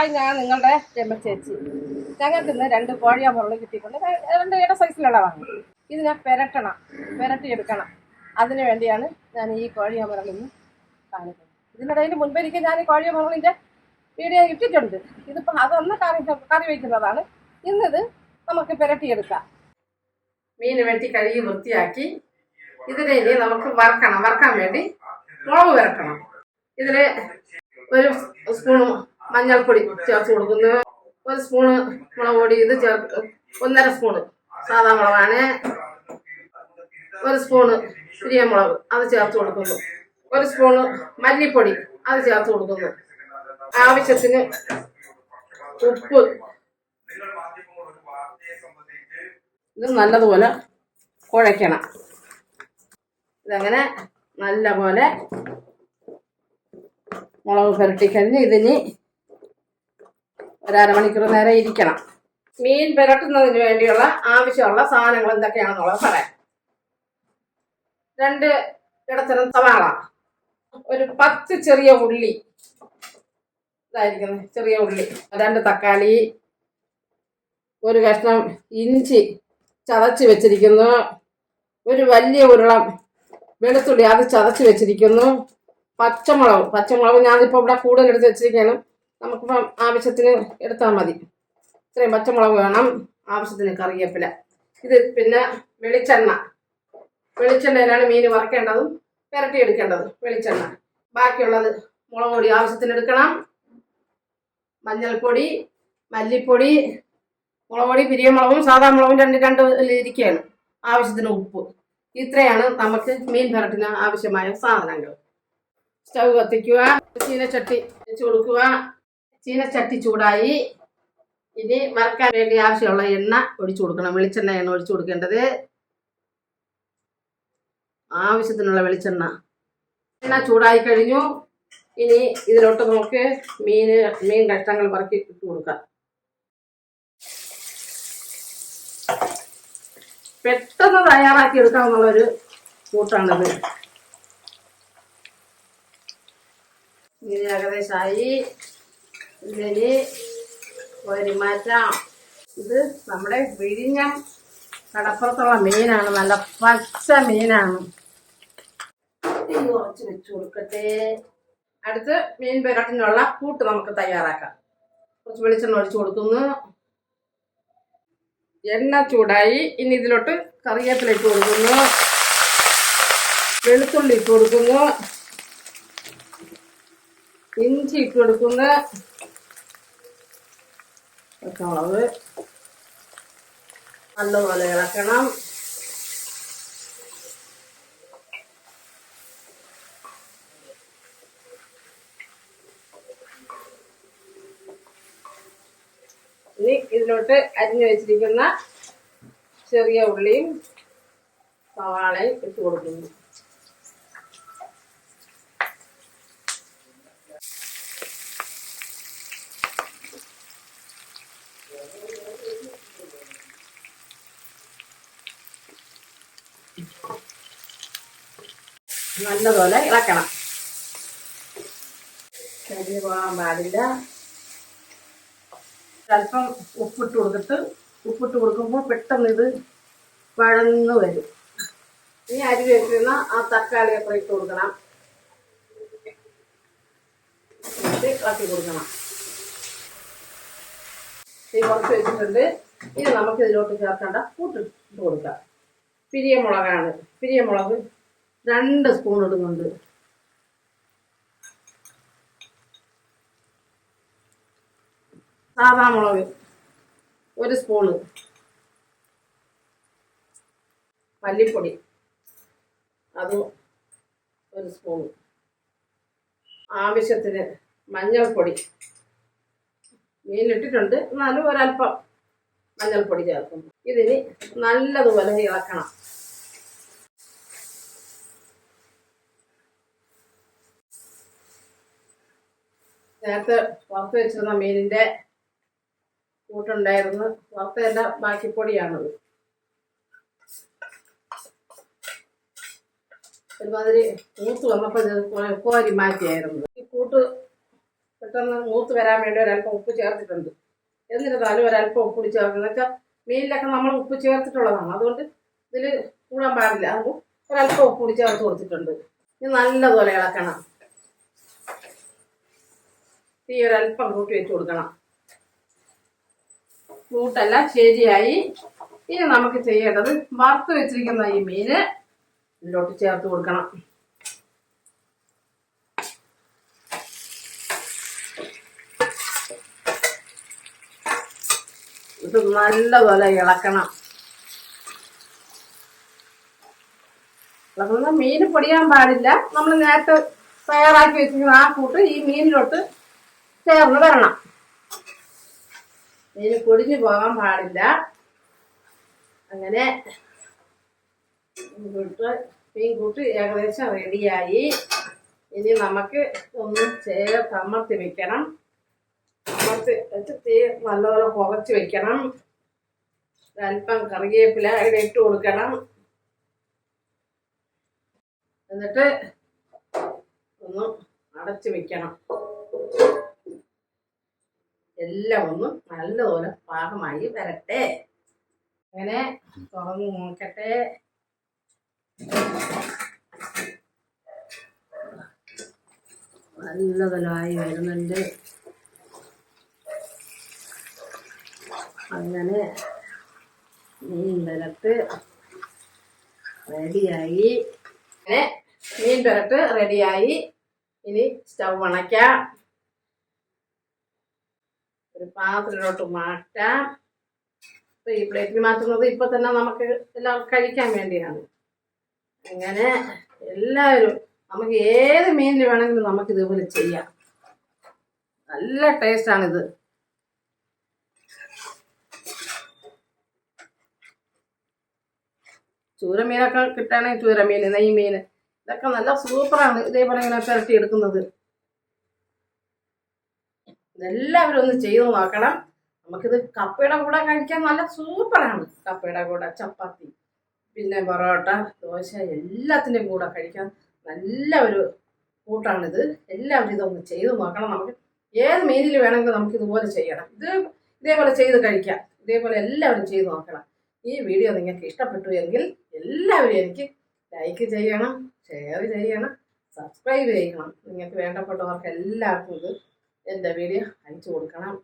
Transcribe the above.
Hi ഞാൻ നിങ്ങളുടെ രമ ചേച്ചി. ഞങ്ങൾക്ക് ഇന്ന് രണ്ട് കോഴിയ മുരളി കിട്ടിയിട്ടുണ്ട്. രണ്ട് ഇട സൈസിലുള്ളതാണ് ഇതിനെ പെരട്ടണം. പെരട്ടിയെടുക്കണം. അതിനു വേണ്ടിയാണ് ഞാൻ ഈ കോഴിയ മുരളി കാണിക്കുന്നത്. ഇതിനിടയിൽ മുൻപൊരിക്കൽ ഞാൻ ഈ കോഴിയ മുരളിന്റെ വീഡിയോ ഇട്ടിട്ടുണ്ട്. ഇതിപ്പോൾ അതൊന്ന് കറി കറി വയ്ക്കുന്നതാണ് ഇന്നിത് നമുക്ക് പെരട്ടിയെടുക്കാം. മീൻ വെട്ടി കഴുകി വൃത്തിയാക്കി ഇതിനെ ഇനി നമുക്ക് വറക്കണം. വറക്കാൻ വേണ്ടി മുളക് വരക്കണം ഇതിൽ ഒരു സ്പൂൺ മഞ്ഞൾപ്പൊടി ചേർത്ത് കൊടുക്കുന്നു. ഒരു സ്പൂണ് മുളക് പൊടി ഇത് ചേർത്ത് ഒന്നര സ്പൂണ് സാധാ മുളകാണ്. ഒരു സ്പൂണ് മുളക് അത് ചേർത്ത് കൊടുക്കുന്നു. ഒരു സ്പൂണ് മല്ലിപ്പൊടി അത് ചേർത്ത് കൊടുക്കുന്നു. ആവശ്യത്തിന് ഉപ്പ്. ഇത് നല്ലതുപോലെ കുഴയ്ക്കണം. ഇതങ്ങനെ നല്ലപോലെ മുളക് പുരട്ടി കഴിഞ്ഞ് ഇതിന് ഒരമണിക്കൂർ നേരം ഇരിക്കണം. മീൻ പുരട്ടുന്നതിന് വേണ്ടിയുള്ള ആവശ്യമുള്ള സാധനങ്ങൾ എന്തൊക്കെയാണെന്നുള്ളത് പറയാം. രണ്ട് ഇടത്തരം സവാള ഒരു പത്ത് ചെറിയ ഉള്ളി. ഇതായിരിക്കുന്നത് ചെറിയ ഉള്ളി. രണ്ട് തക്കാളി ഒരു കഷ്ണം ഇഞ്ചി ചതച്ച് വെച്ചിരിക്കുന്നു. ഒരു വലിയ ഉരുളം വെളുത്തുള്ളി അത് ചതച്ച് വെച്ചിരിക്കുന്നു. പച്ചമുളക് പച്ചമുളക് ഞാനിപ്പോൾ ഇവിടെ കൂടുതൽ എടുത്ത് വെച്ചിരിക്കുകയാണ്. നമുക്കിപ്പം ആവശ്യത്തിന് എടുത്താൽ മതി. ഇത്രയും പച്ചമുളക് വേണം ആവശ്യത്തിന് കറിയപ്പില ഇത് പിന്നെ വെളിച്ചെണ്ണ. വെളിച്ചെണ്ണയിലാണ് മീൻ വറക്കേണ്ടതും എടുക്കേണ്ടതും വെളിച്ചെണ്ണ. ബാക്കിയുള്ളത് മുളക് പൊടി ആവശ്യത്തിന് എടുക്കണം. മഞ്ഞൾപ്പൊടി മല്ലിപ്പൊടി മുളക് പൊടി പിരിയമുളകും സാധാ മുളകും രണ്ട് രണ്ട് ഇരിക്കുകയാണ്. ആവശ്യത്തിന് ഉപ്പ്. ഇത്രയാണ് നമുക്ക് മീൻ പുരട്ടിന് ആവശ്യമായ സാധനങ്ങൾ. സ്റ്റൗ കത്തിക്കുക ചീനച്ചട്ടി വെച്ച് കൊടുക്കുക. ചീനച്ചട്ടി ചൂടായി. ഇനി വറക്കാൻ വേണ്ടി ആവശ്യമുള്ള എണ്ണ ഒഴിച്ചു കൊടുക്കണം. വെളിച്ചെണ്ണ എണ്ണ ഒഴിച്ചു കൊടുക്കേണ്ടത്. ആവശ്യത്തിനുള്ള വെളിച്ചെണ്ണ. എണ്ണ ചൂടായി കഴിഞ്ഞു. ഇനി ഇതിലോട്ട് നമുക്ക് മീൻ മീൻ കഷ്ണങ്ങൾ പറക്കി ഇട്ട് കൊടുക്കാം. പെട്ടെന്ന് തയ്യാറാക്കി എടുക്കാമെന്നുള്ളൊരു കൂട്ടാണിത്. ഇങ്ങനെ ഏകദേശമായി ഇതിന് ഒരു ഇത് നമ്മുടെ വിഴിഞ്ഞ കടപ്പുറത്തുള്ള മീനാണ്. നല്ല പച്ച മീനാണ്. കുറച്ച് വെച്ച് കൊടുക്കട്ടെ. അടുത്ത് മീൻ പുരട്ടിനുള്ള കൂട്ട് നമുക്ക് തയ്യാറാക്കാം. കുറച്ച് വെളിച്ചെണ്ണ ഒഴിച്ചു കൊടുക്കുന്നു. എണ്ണ ചൂടായി. ഇനി ഇതിലോട്ട് കറിവേപ്പില ഇട്ട് കൊടുക്കുന്നു. വെളുത്തുള്ളി ഇട്ട് കൊടുക്കുന്നു. ഇഞ്ചി ഇട്ട് കൊടുക്കുന്നു. പച്ചമുളക് നല്ലപോലെ ഇളക്കണം. ഇനി ഇതിലോട്ട് അരിഞ്ഞു വെച്ചിരിക്കുന്ന ചെറിയ ഉള്ളിയും സവാളയും ഇട്ട് കൊടുക്കുന്നു. നല്ലപോലെ ഇളക്കണം. കരിഞ്ഞു പോകാൻ പാടില്ല. അല്പം ഉപ്പിട്ട് കൊടുത്തിട്ട് ഉപ്പിട്ട് കൊടുക്കുമ്പോൾ പെട്ടെന്ന് ഇത് വഴന്ന് വരും. ഇനി അരി വെച്ചിരുന്ന ആ തക്കാളി അത്ര ഇട്ട് കൊടുക്കണം. ഇളക്കി കൊടുക്കണം. ഈ കുറച്ച് വെച്ചിട്ടുണ്ട്. ഇനി നമുക്ക് ഇതിലോട്ട് ചേർക്കേണ്ട കൂട്ടിട്ട് കൊടുക്കാം. പിരിയ കൊടുക്കാം പിരിയമുളകാണ് പിരിയമുളക് രണ്ട് സ്പൂൺ ഇടുന്നുണ്ട്. സാധാ മുളക് ഒരു സ്പൂണ് മല്ലിപ്പൊടി അതും ഒരു സ്പൂണ് ആവശ്യത്തിന് മഞ്ഞൾപ്പൊടി. മീനിട്ടിട്ടുണ്ട്. എന്നാലും ഒരല്പം മഞ്ഞൾപ്പൊടി ചേർക്കും ഇതിന് നല്ലതുപോലെ ഇളക്കണം. നേരത്തെ വറുത്ത് വെച്ചിരുന്ന മീനിന്റെ കൂട്ടുണ്ടായിരുന്നു. വറുത്തതല്ല ബാക്കിപ്പൊടിയാണത്. ഒരുമാതിരി മൂത്ത് വന്നപ്പോൾ കോരി മാറ്റിയായിരുന്നു. ഈ കൂട്ട് പെട്ടെന്ന് മൂത്ത് വരാൻ വേണ്ടി ഒരല്പം ഉപ്പ് ചേർത്തിട്ടുണ്ട്. എന്നിരുന്നാലും ഒരല്പം ഉപ്പ് ചേർക്കുന്നത് വെച്ചാൽ മീനിലൊക്കെ നമ്മൾ ഉപ്പ് ചേർത്തിട്ടുള്ളതാണ്. അതുകൊണ്ട് ഇതിൽ കൂടാൻ പാടില്ല. അതുകൊണ്ട് ഒരല്പം ഉപ്പ് ചേർത്ത് കൊടുത്തിട്ടുണ്ട്. ഇത് നല്ലതുപോലെ ഇളക്കണം. തീ ഒരല്പം കൂട്ടി വെച്ച് കൊടുക്കണം. കൂട്ടെല്ലാം ശരിയായി. ഇനി നമുക്ക് ചെയ്യേണ്ടത് വറുത്ത് വെച്ചിരിക്കുന്ന ഈ മീന് ഇതിലോട്ട് ചേർത്ത് കൊടുക്കണം. ഇത് നല്ലപോലെ ഇളക്കണം. ഇളക്കുന്നത് മീൻ പൊടിയാൻ പാടില്ല. നമ്മൾ നേരത്തെ തയ്യാറാക്കി വെച്ചിരിക്കുന്ന ആ കൂട്ട് ഈ മീനിലോട്ട് ചേർന്ന് വരണം ഇതിന് പൊടിഞ്ഞു പോകാൻ പാടില്ല. അങ്ങനെ കൂട്ട് ഏകദേശം റെഡിയായി ഇനി നമുക്ക് ഒന്ന് ചേർത്ത് അമർത്തി വെക്കണം. അമർത്തി തീ നല്ലപോലെ കുറച്ച് വെക്കണം. അല്പം കറിവേപ്പില അതിന് ഇട്ട് കൊടുക്കണം. എന്നിട്ട് ഒന്ന് അടച്ച് വെക്കണം. എല്ലാം ഒന്ന് നല്ലപോലെ പാകമായി വരട്ടെ. അങ്ങനെ തുറന്ന് നോക്കട്ടെ. നല്ലതലായി വരുന്നുണ്ട്. അങ്ങനെ മീൻ വരട്ട് റെഡിയായി. മീൻ വരട്ട് റെഡിയായി. ഇനി സ്റ്റവ് അണയ്ക്കാം. ഒരു പാത്രത്തിലോട്ട് മാറ്റാം. ഇപ്പൊ ഈ പ്ലേറ്റിൽ മാറ്റുന്നത് ഇപ്പൊ തന്നെ നമുക്ക് എല്ലാവർക്കും കഴിക്കാൻ വേണ്ടിയാണ്. അങ്ങനെ എല്ലാവരും നമുക്ക് ഏത് മീനിൽ വേണമെങ്കിലും നമുക്ക് ഇതുപോലെ ചെയ്യാം. നല്ല ടേസ്റ്റാണിത് ചൂരമീനൊക്കെ കിട്ടുകയാണെങ്കിൽ ചൂരമീൻ നെയ്മീൻ ഇതൊക്കെ നല്ല സൂപ്പറാണ് ഇതേപോലെ ഇങ്ങനെ പുരട്ടി എടുക്കുന്നത്. ഇതെല്ലാവരും ഒന്ന് ചെയ്തു നോക്കണം. നമുക്കിത് കപ്പയുടെ കൂടെ കഴിക്കാൻ നല്ല സൂപ്പറാണ്. കപ്പയുടെ കൂടെ ചപ്പാത്തി പിന്നെ പൊറോട്ട ദോശ എല്ലാത്തിന്റെയും കൂടെ കഴിക്കാൻ നല്ല ഒരു കൂട്ടാണിത്. എല്ലാവരും ഇതൊന്ന് ചെയ്തു നോക്കണം. നമുക്ക് ഏത് മീനിൽ വേണമെങ്കിലും നമുക്ക് ഇതുപോലെ ചെയ്യണം. ഇത് ഇതേപോലെ ചെയ്ത് കഴിക്കാം. ഇതേപോലെ എല്ലാവരും ചെയ്ത് നോക്കണം. ഈ വീഡിയോ നിങ്ങൾക്ക് ഇഷ്ടപ്പെട്ടു എങ്കിൽ എല്ലാവരും എനിക്ക് ലൈക്ക് ചെയ്യണം ഷെയർ ചെയ്യണം സബ്സ്ക്രൈബ് ചെയ്യണം. നിങ്ങൾക്ക് വേണ്ടപ്പെട്ടവർക്ക് എല്ലാവർക്കും ഇത് എന്റെ വീഡിയോ അയച്ചു കൊടുക്കണം.